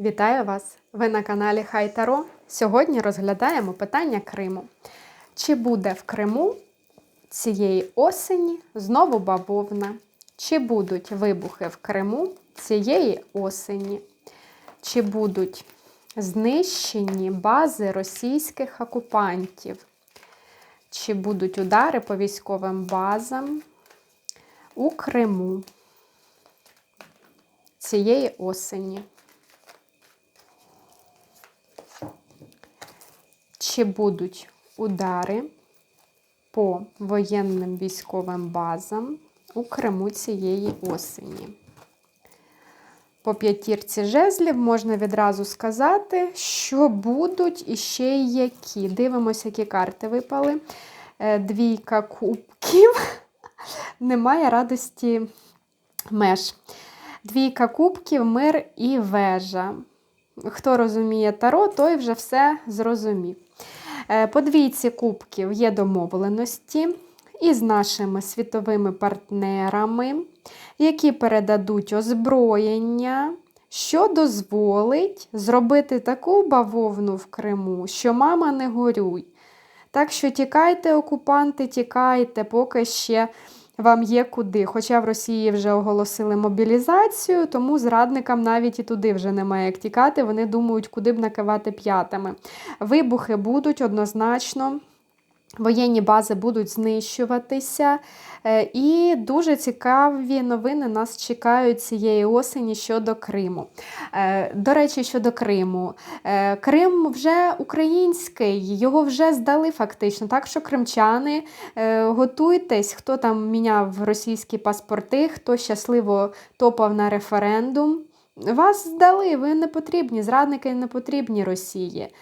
Вітаю вас! Ви на каналі Хай Таро. Сьогодні розглядаємо питання Криму. Чи буде в Криму цієї осені знову бавовна? Чи будуть вибухи в Криму цієї осені? Чи будуть знищені бази російських окупантів? Чи будуть удари по військовим базам у Криму цієї осені? Чи будуть удари по воєнним військовим базам у Криму цієї осені? По п'ятірці жезлів можна відразу сказати, що будуть іще й які. Дивимося, які карти випали. Е, Двійка кубків. Немає радості меж. Двійка кубків, мир і вежа. Хто розуміє таро, той вже все зрозумів. Е, По двійці кубків є домовленості із нашими світовими партнерами, які передадуть озброєння, що дозволить зробити таку бавовну в Криму, що мама не горюй. Так що тікайте, окупанти, тікайте, поки ще вам є куди. Хоча в Росії вже оголосили мобілізацію, тому зрадникам навіть і туди вже немає як тікати. Вони думають, куди б накивати п'ятами. Вибухи будуть однозначно. Воєнні бази будуть знищуватися, Е, і дуже цікаві новини нас чекають цієї осені щодо Криму. Е, До речі, щодо Криму. Е, Крим вже український, його вже здали фактично. Так що кримчани, готуйтесь, хто там міняв російські паспорти, хто щасливо топав на референдум. Вас здали, ви не потрібні, зрадники не потрібні Росії.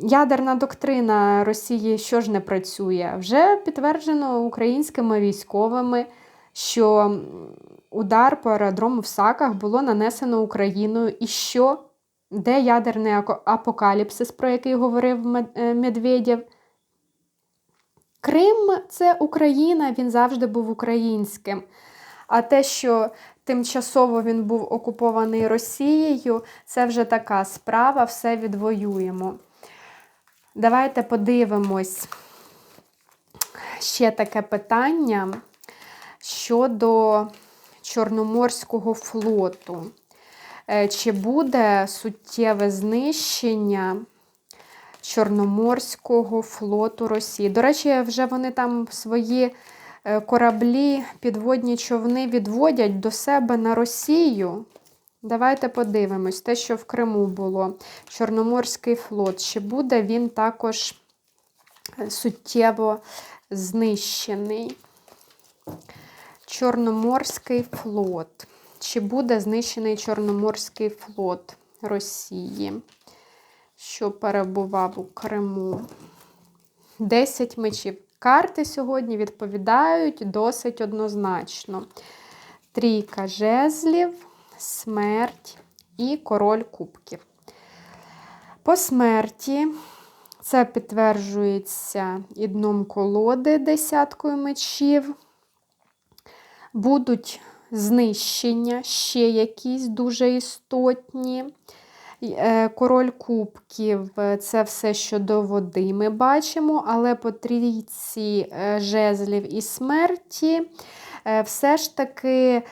Ядерна доктрина Росії що ж не працює? Вже підтверджено українськими військовими, що удар по аеродрому в Саках було нанесено Україною. І що? Де ядерний апокаліпсис, про який говорив е, Медведєв? Крим це Україна, він завжди був українським. А те, що тимчасово він був окупований Росією, це вже така справа, все відвоюємо. Давайте подивимось ще таке питання щодо Чорноморського флоту. Е, Чи буде суттєве знищення Чорноморського флоту Росії? До речі, вже вони там свої кораблі, підводні човни відводять до себе на Росію. Давайте подивимось, те, що в Криму було. Чорноморський флот. Чи буде він також е, суттєво знищений? Чорноморський флот. Чи буде знищений Чорноморський флот Росії, що перебував у Криму? 10 мечів. Карти сьогодні відповідають досить однозначно. Трійка жезлів, смерть і король кубків. По смерті це підтверджується і дном колоди десяткою мечів. Будуть знищення ще якісь дуже істотні. Е, Король кубків е, це все щодо води ми бачимо, але по трійці е, жезлів і смерті все ж таки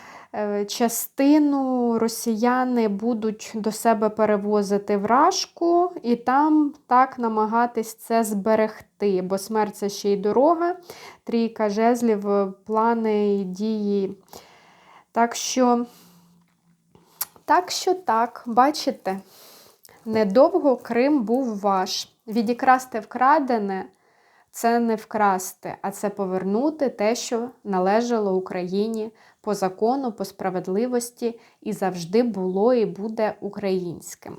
частину росіяни будуть до себе перевозити вражку і там так намагатись це зберегти, бо смерть це ще й дорога, трійка жезлів, плани і дії. Так що, так що так, бачите, недовго Крим був ваш. Відікрасти вкрадене це не вкрасти, а це повернути те, що належало Україні по закону, по справедливості і завжди було і буде українським.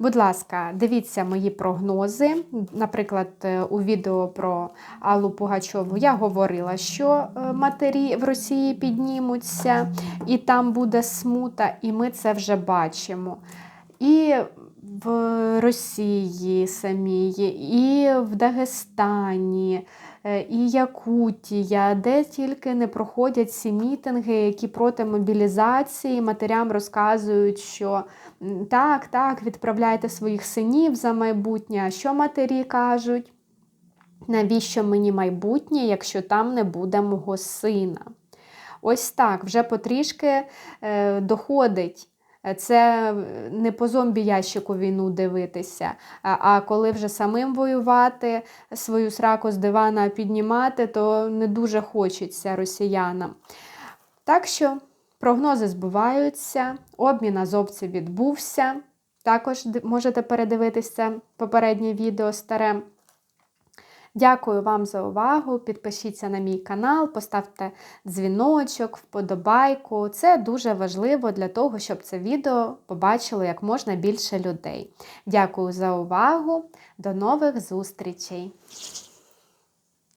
Будь ласка, дивіться мої прогнози. Наприклад, е, у відео про Аллу Пугачову я говорила, що е, матері в Росії піднімуться, і там буде смута, і ми це вже бачимо. І в Росії самій, і в Дагестані, і Якутія, де тільки не проходять ці мітинги, які проти мобілізації матерям розказують, що так, так, відправляйте своїх синів за майбутнє. А що матері кажуть? Навіщо мені майбутнє, якщо там не буде мого сина? Ось так, вже потрішки е, доходить. Це не по зомбі ящику війну дивитися, а, а коли вже самим воювати, свою сраку з дивана піднімати, то не дуже хочеться росіянам. Так що прогнози збуваються, обмін азовців відбувся. Також можете передивитися попереднє відео старе. Дякую вам за увагу. Підпишіться на мій канал, поставте дзвіночок, вподобайку. Це дуже важливо для того, щоб це відео побачило як можна більше людей. Дякую за увагу. До нових зустрічей!